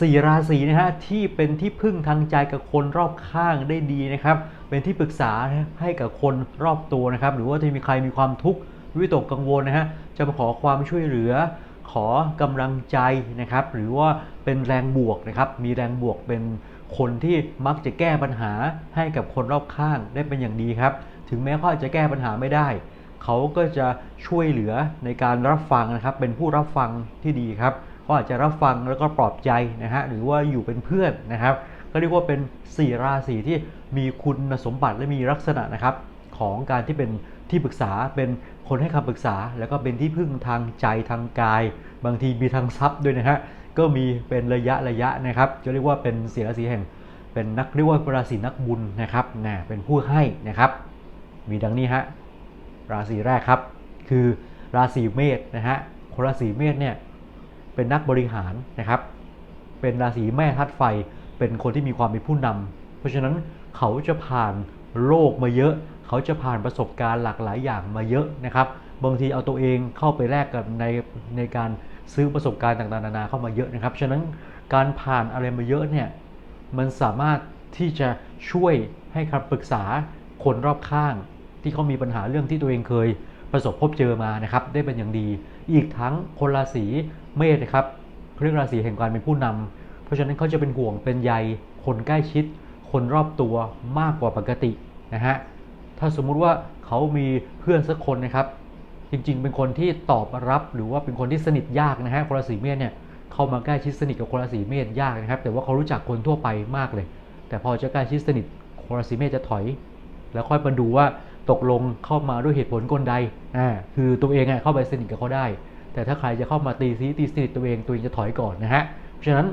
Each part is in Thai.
สี่ราศีนะฮะที่เป็นที่พึ่งทางใจกับคนรอบข้างได้ดีนะครับ เป็นที่ปรึกษาให้กับคนรอบตัวนะครับ หรือว่าที่มีใครมีความทุกข์วิตกกังวลนะฮะจะมาขอความช่วยเหลือ ขอกำลังใจนะครับ หรือว่าเป็นแรงบวกนะครับ มีแรงบวกเป็นคนที่มักจะแก้ปัญหาให้กับคนรอบข้างได้เป็นอย่างดีครับ ถึงแม้เขาจะแก้ปัญหาไม่ได้ เขาก็จะช่วยเหลือในการรับฟังนะครับ เป็นผู้รับฟังที่ดีครับ เขาอาจจะรับฟังแล้วก็ปลอบใจนะฮะหรือว่าอยู่เป็นเพื่อนนะครับก็เรียกว่าเป็น 4 ราศีที่มีคุณสมบัติและมีลักษณะนะครับ ของการที่เป็นที่ปรึกษาเป็นคนให้คำปรึกษา แล้วก็เป็นที่พึ่งทางใจทางกาย บางทีมีทางทรัพย์ด้วยนะฮะก็มีเป็นระยะระยะนะครับ จะเรียกว่าเป็นสีราศีแห่ง เป็นนักเรียกว่าราศีนักบุญนะครับนะเป็นผู้ให้นะครับ มีดังนี้ฮะราศีแรกครับ คือราศีเมษนะฮะคนราศีเมษเนี่ย เป็นนักบริหารนะครับ เป็นราศีแม่ธาตุไฟ เป็นคนที่มีความเป็นผู้นำเพราะฉะนั้นเขาจะผ่านโลกมาเยอะ เขาจะผ่านประสบการณ์หลากหลายอย่างมาเยอะนะครับ บางทีเอาตัวเองเข้าไปแลกกับในในการซื้อประสบการณ์ต่างๆนานาเข้ามาเยอะนะครับ ฉะนั้นการผ่านอะไรมาเยอะเนี่ย มันสามารถที่จะช่วยให้คำปรึกษาคนรอบข้าง ที่เขามีปัญหาเรื่องที่ตัวเองเคย ประสบพบเจอมานะครับได้เป็นอย่างดี อีกทั้งคนราศีเมษนะครับเรื่องราศีแห่งการเป็นผู้นำเพราะฉะนั้นเขาจะเป็นห่วงเป็นใยคนใกล้ชิด คนรอบตัวมากกว่าปกตินะฮะถ้าสมมุติว่าเขามีเพื่อนสักคนนะครับ จริงๆ เป็นคนที่ตอบรับหรือว่าเป็นคนที่สนิทยากนะฮะคนราศีเมษเนี่ยเข้ามาใกล้ชิดสนิทกับคนราศีเมษยากนะครับ แต่ว่าเขารู้จักคนทั่วไปมากเลย แต่พอจะใกล้ชิดสนิทคนราศีเมษจะถอย แล้วค่อยมาดูว่า ตกลงเข้ามาด้วยเหตุผลกลใดอ่าคือตัวเองอะเข้าไปสนิทกับเขาได้ แต่ถ้าใครจะเข้ามาตีซีตีสนิทตัวเองตัวเองจะถอยก่อนนะฮะเพราะฉะนั้น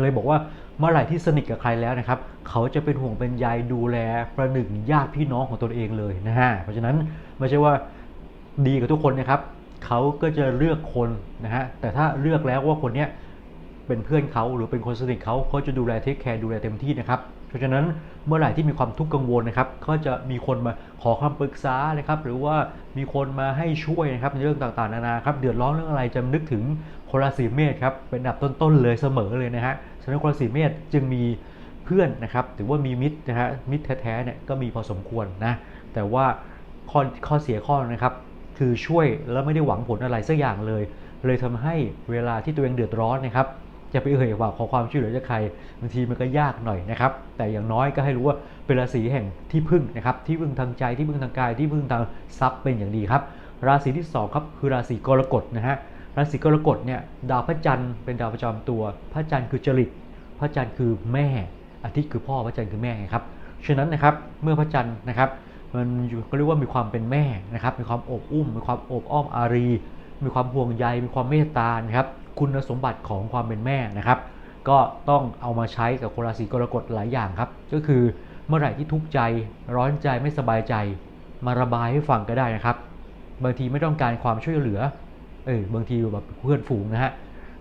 เลยบอกว่าเมื่อไหร่ที่สนิทกับใครแล้วนะครับ เขาจะเป็นห่วงเป็นใยดูแลประหนึ่งญาติพี่น้องของตนเองเลยนะฮะเพราะฉะนั้นไม่ใช่ว่าดีกับทุกคนนะครับเขาก็จะเลือกคนนะฮะแต่ถ้าเลือกแล้วว่าคนเนี้ยเป็นเพื่อนเขาหรือเป็นคนสนิทเขาเขาจะดูแลเทคแคร์ดูแลเต็มที่นะครับ เพราะฉะนั้นเมื่อไหร่ที่มีความทุกข์กังวลนะครับ ก็จะมีคนมาขอคำปรึกษานะครับ หรือว่ามีคนมาให้ช่วยนะครับในเรื่องต่างๆนานาครับ เดือดร้อนเรื่องอะไรจะนึกถึงคนราศีเมษครับ เป็นอันดับต้นๆเลยเสมอเลยนะฮะ ฉะนั้นคนราศีเมษจึงมีเพื่อนนะครับ ถือว่ามีมิตรนะฮะ มิตรแท้ๆเนี่ยก็มีพอสมควรนะ แต่ว่าข้อข้อเสียข้อนะครับ คือช่วยแล้วไม่ได้หวังผลอะไรสักอย่างเลย เลยทำให้เวลาที่ตัวเองเดือดร้อนนะครับ จะไปเอ่ยว่าขอความช่วยเหลือจากใครบางทีมันก็ยากหน่อยนะครับ แต่อย่างน้อยก็ให้รู้ว่าเป็นราศีแห่งที่พึ่งนะครับ ที่พึ่งทางใจที่พึ่งทางกายที่พึ่งทางทรัพย์เป็นอย่างดีครับ ราศีที่สองครับคือราศีกรกฎนะฮะราศีกรกฎเนี่ยดาวพระจันทร์เป็นดาวประจำตัว พระจันทร์คือจริต พระจันทร์คือแม่ อาทิตย์คือพ่อพระจันทร์คือแม่ครับฉะนั้นนะครับเมื่อพระจันทร์นะครับมันก็เรียกว่ามีความเป็นแม่นะครับ มีความอบอุ้ม มีความอบอ้อมอารี มีความห่วงใย มีความเมตตานะครับ คุณสมบัติของความเป็นแม่นะครับ ก็ต้องเอามาใช้กับคนราศีกรกฎหลายอย่างครับ ก็คือเมื่อไหร่ที่ทุกข์ใจร้อนใจไม่สบายใจ มาระบายให้ฟังก็ได้นะครับ บางทีไม่ต้องการความช่วยเหลือเออบางทีแบบเพื่อนฝูงนะฮะ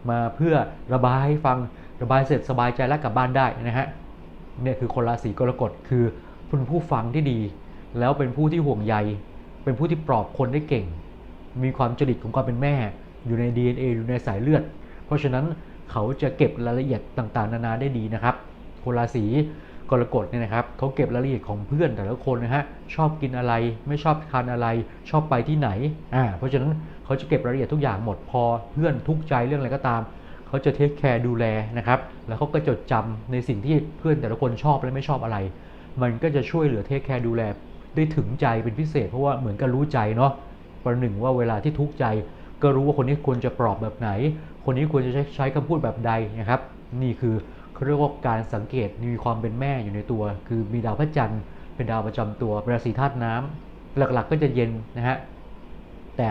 มาเพื่อระบายให้ฟังระบายเสร็จสบายใจแล้วกลับบ้านได้นะฮะเนี่ยคือคนราศีกรกฎคือเป็นผู้ฟังที่ดี แล้วเป็นผู้ที่ห่วงใย เป็นผู้ที่ปลอบคนได้เก่ง มีความจริตของความเป็นแม่ อยู่ใน DNA อยู่ในสายเลือด เพราะฉะนั้นเขาจะเก็บรายละเอียดต่างๆ นานาได้ดีนะครับคนราศีกรกฎเนี่ยนะครับเขาเก็บรายละเอียดของเพื่อนแต่ละคนนะฮะชอบกินอะไรไม่ชอบทานอะไร ชอบไปที่ไหนอ่าเพราะฉะนั้นเขาจะเก็บรายละเอียดทุกอย่างหมดพอเพื่อนทุกใจเรื่องอะไรก็ตามเขาจะเทคแคร์ดูแลนะครับแล้วเขาก็จดจำในสิ่งที่เพื่อนแต่ละคนชอบและไม่ชอบอะไร มันก็จะช่วยเหลือเทคแคร์ดูแลได้ถึงใจเป็นพิเศษ เพราะว่าเหมือนกับรู้ใจเนาะประหนึ่งว่าเวลาที่ทุกข์ใจ ก็รู้ว่าคนนี้ควรจะปลอบแบบไหน คนนี้ควรจะใช้ใช้คำพูดแบบใดนะครับ นี่คือเขาเรียกว่าการสังเกตมีความเป็นแม่อยู่ในตัว คือมีดาวพระจันทร์เป็นดาวประจำตัวเป็นราศีธาตุน้ำหลักๆก็จะเย็นนะฮะแต่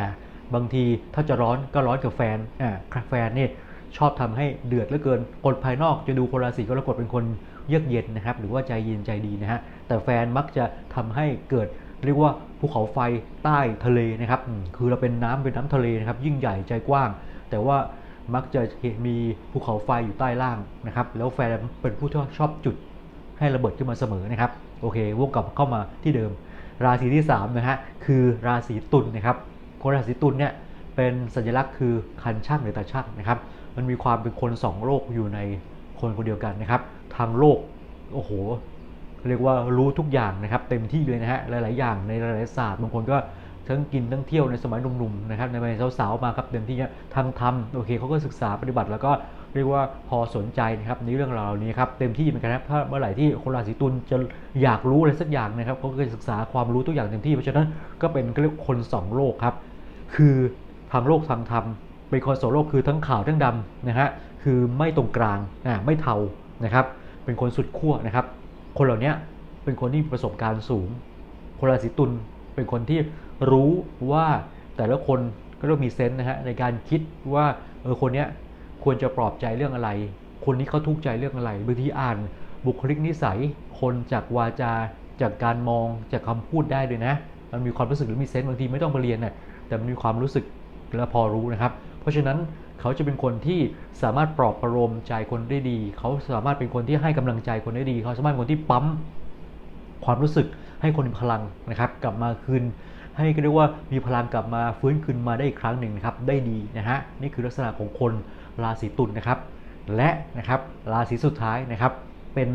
บางทีถ้าจะร้อนก็ร้อนกับแฟนอ่าแฟนเนี่ยชอบทำให้เดือดเหลือเกินคนภายนอกจะดูคนราศีกรกฎเป็นคนเยือกเย็นนะครับ หรือว่าใจเย็นใจดีนะฮะแต่แฟนมักจะทำให้เกิด เรียกว่าภูเขาไฟใต้ทะเลนะครับอืมคือเราเป็นน้ำเป็นน้ำทะเลนะครับ ยิ่งใหญ่ใจกว้าง แต่ว่ามักจะเห็นมีภูเขาไฟอยู่ใต้ล่างนะครับ แล้วแฟนเป็นผู้ที่ชอบจุดให้ระเบิดขึ้นมาเสมอนะครับ โอเควกกลับเข้ามาที่เดิม ราศีที่3นะฮะคือราศีตุลนะครับคนราศีตุลเนี่ยเป็นสัญลักษณ์คือคันช่างหรือตาช่างนะครับ มันมีความเป็นคนสองโลกอยู่ในคนคนเดียวกันนะครับ ทางโลกโอ้โห เรียกว่ารู้ทุกอย่างนะครับเต็มที่เลยนะฮะหลาย ๆ อย่างในหลายๆศาสตร์บางคนก็ทั้งกินทั้งเที่ยวในสมัยหนุ่ม ๆ นะครับในวัยสาว ๆ มาครับเต็มที่เนี่ยทางธรรมโอเคเขาก็ศึกษาปฏิบัติแล้วก็เรียกว่าพอสนใจนะครับในเรื่องราวนี้ครับเต็มที่เหมือนกันนะถ้าเมื่อไหร่ที่คนราศีตุลจะอยากรู้อะไรสักอย่างนะครับเขาก็จะศึกษาความรู้ทุกอย่างเต็มที่เพราะฉะนั้นก็เป็นเรียกคนสองโลกครับคือทางโลกทางธรรมเป็นคนโสโลกคือทั้งขาวทั้งดำนะฮะคือไม่ตรงกลางอ่าไม่เทานะครับเป็นคนสุดขั้วนะครับ คนเหล่านี้เป็นคนที่มีประสบการณ์สูง คนราศีตุลเป็นคนที่รู้ว่าแต่ละคนก็ต้องมีเซนส์นะฮะในการคิดว่าเออคนเนี้ยควรจะปลอบใจเรื่องอะไร คนนี้เขาทุกข์ใจเรื่องอะไรบางทีอ่านบุคลิกนิสัย คนจากวาจาจากการมองจากคำพูดได้เลยนะ มันมีความรู้สึกหรือมีเซนส์บางทีไม่ต้องไปเรียนน่ะแต่มันมีความรู้สึกและพอรู้นะครับ เพราะฉะนั้น เขาจะเป็นคนที่สามารถปลอบประโลมใจคนได้ดี เขาสามารถเป็นคนที่ให้กำลังใจคนได้ดี เขาสามารถเป็นคนที่ปั๊มความรู้สึกให้คนมีพลังนะครับ กลับมาคืนให้ก็เรียกว่ามีพลังกลับมาฟื้นคืนมาได้อีกครั้งหนึ่งนะครับได้ดีนะฮะนี่คือลักษณะของคนราศีตุลนะครับ และนะครับราศีสุดท้ายนะครับ เป็น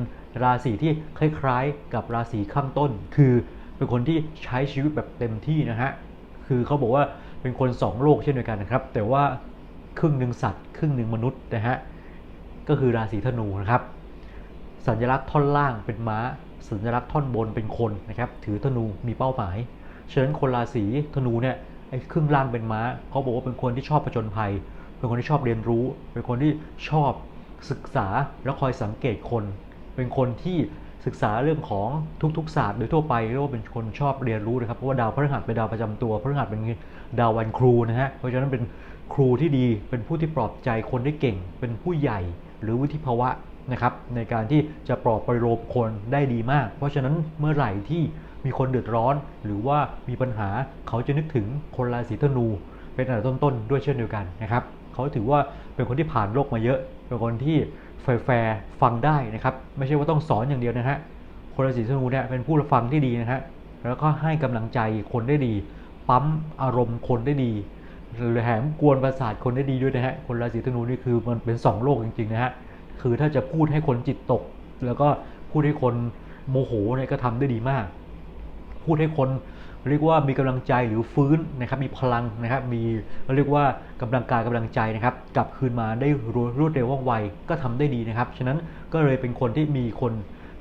ราศีที่คล้ายๆ กับราศีข้างต้น คือเป็นคนที่ใช้ชีวิตแบบเต็มที่นะฮะคือเขาบอกว่าเป็นคนสองโลกเช่นเดียวกันนะครับ แต่ว่า ครึ่งหนึ่งสัตว์ครึ่งหนึ่งมนุษย์นะฮะก็คือราศีธนูนะครับ สัญลักษณ์ท่อนล่างเป็นม้า สัญลักษณ์ท่อนบนเป็นคนนะครับ ถือธนูมีเป้าหมาย ฉะนั้นคนราศีธนูเนี่ยไอ้ครึ่งล่างเป็นม้าเขาบอกว่าเป็นคนที่ชอบผจญภัย เป็นคนที่ชอบเรียนรู้ เป็นคนที่ชอบศึกษาแล้วคอยสังเกตคน เป็นคนที่ศึกษาเรื่องของทุกๆศาสตร์โดยทั่วไปเรียกว่าเป็นคนชอบเรียนรู้นะครับเพราะว่าดาวพฤหัสเป็นดาวประจำตัวพฤหัสเป็นดาววันครูนะฮะเพราะฉะนั้นเป็น ครูที่ดีเป็นผู้ที่ปลอบใจคนได้เก่ง เป็นผู้ใหญ่หรือวุฒิภาวะนะครับในการที่จะปลอบประโลมคนได้ดีมาก เพราะฉะนั้นเมื่อไหร่ที่มีคนเดือดร้อน หรือว่ามีปัญหาเขาจะนึกถึงคนราศีธนู เป็นอันดับต้นๆด้วยเช่นเดียวกันนะครับเขาถือว่าเป็นคนที่ผ่านโลกมาเยอะ เป็นคนที่แฟร์ฟังได้นะครับ ไม่ใช่ว่าต้องสอนอย่างเดียวนะฮะคนราศีธนูเนี่ยเป็นผู้รับฟังที่ดีนะฮะแล้วก็ให้กำลังใจคนได้ดี ปั๊มอารมณ์คนได้ดี แถมกวนประสาทคนได้ดีด้วยนะฮะ คนราศีธนูนี่คือมันเป็นสองโลกจริงๆนะฮะ คือถ้าจะพูดให้คนจิตตก แล้วก็พูดให้คนโมโหเนี่ยก็ทำได้ดีมาก พูดให้คนเรียกว่ามีกำลังใจหรือฟื้นนะครับ มีพลังนะครับ มีเรียกว่ากำลังกายกำลังใจนะครับ กลับคืนมาได้รวดเร็วว่องไวก็ทำได้ดีนะครับ ฉะนั้นก็เลยเป็นคนที่มีคน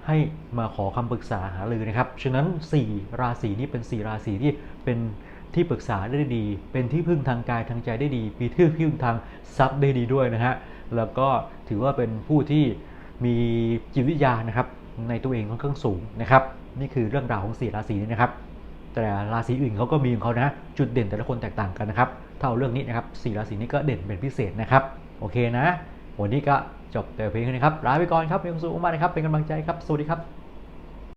ให้มาขอคำปรึกษาหารือนะครับ ฉะนั้น 4 ราศีนี้เป็น 4 ราศีที่เป็น ที่ปรึกษาได้ดี เป็นที่พึ่งทางกายทางใจได้ดีมีที่พึ่งทางทรัพย์ได้ดีด้วยนะฮะแล้วก็ถือว่าเป็นผู้ที่มีจิตวิทยานะครับในตัวเองค่อนข้างสูงนะครับ นี่คือเรื่องราวของ4ราศีนี้นะครับ แต่ราศีอื่นเขาก็มีของเขานะ จุดเด่นแต่ละคนแตกต่างกันนะครับถ้าเอาเรื่องนี้นะครับสี่ราศีนี้ก็เด่นเป็นพิเศษนะครับ โอเคนะ วันนี้ก็จบแต่เพียงเท่านี้ครับลาไปก่อนครับมีความสุขมากนะครับเป็นกำลังใจครับ สวัสดีครับ